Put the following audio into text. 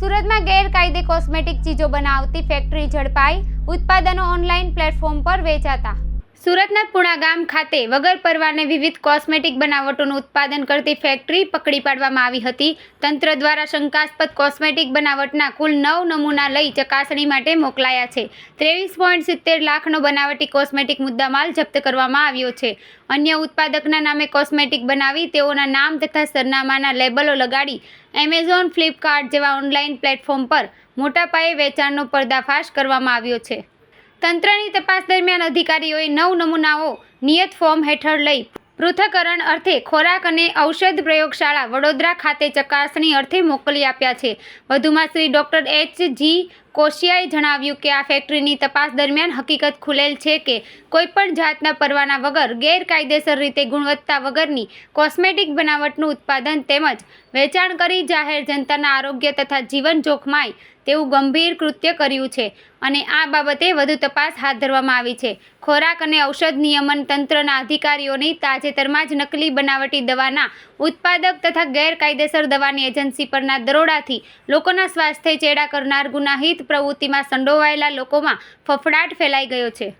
સુરતમાં ગેરકાયદે કોસ્મેટિક ચીજો બનાવતી ફેક્ટરી ઝડપાઈ ઉત્પાદનો ઓનલાઈન પ્લેટફોર્મ પર વેચાતા. સુરતના પુણા ગામ ખાતે વગર પરવાને વિવિધ કોસ્મેટિક બનાવટોનું ઉત્પાદન કરતી ફેક્ટરી પકડી પાડવામાં આવી હતી. તંત્ર દ્વારા શંકાસ્પદ કોસ્મેટિક બનાવટના કુલ નવ નમૂના લઈ ચકાસણી માટે મોકલાયા છે. ત્રેવીસ પોઈન્ટ સિત્તેર લાખનો બનાવટી કોસ્મેટિક મુદ્દામાલ જપ્ત કરવામાં આવ્યો છે. અન્ય ઉત્પાદકના નામે કોસ્મેટિક બનાવી તેઓના નામ તથા સરનામાના લેબલો લગાડી એમેઝોન, ફ્લિપકાર્ટ જેવા ઓનલાઈન પ્લેટફોર્મ પર મોટા પાયે વેચાણનો પર્દાફાશ કરવામાં આવ્યો છે. તંત્રની તપાસ દરમિયાન અધિકારીઓએ નવ નમૂનાઓ નિયત ફોર્મ હેઠળ લઈ પૃથ્થકરણ અર્થે ખોરાક અને ઔષધ પ્રયોગશાળા વડોદરા ખાતે ચકાસણી અર્થે મોકલી આપ્યા છે. વધુમાં શ્રી ડૉક્ટર એચ જી કોશિયાએ જણાવ્યું કે આ ફેક્ટરીની તપાસ દરમિયાન હકીકત ખુલેલ છે કે કોઈપણ જાતના પરવાના વગર, ગેરકાયદેસર રીતે ગુણવત્તા વગરની કોસ્મેટિક બનાવટનું ઉત્પાદન તેમજ વેચાણ કરી જાહેર જનતાના આરોગ્ય તથા જીવન જોખમાય તેવું ગંભીર કૃત્ય કર્યું છે અને આ બાબતે વધુ તપાસ હાથ ધરવામાં આવી છે. ખોરાક અને ઔષધ નિયમન તંત્રના અધિકારીઓની તાજેતરમાં જ નકલી બનાવટી દવાના ઉત્પાદક તથા ગેરકાયદેસર દવાની એજન્સી પરના દરોડાથી લોકોના સ્વાસ્થ્ય ચેડા કરનાર ગુનાહિત પ્રવૃત્તિમાં સંડોવાયેલા લોકોમાં ફફડાટ ફેલાઈ ગયો છે.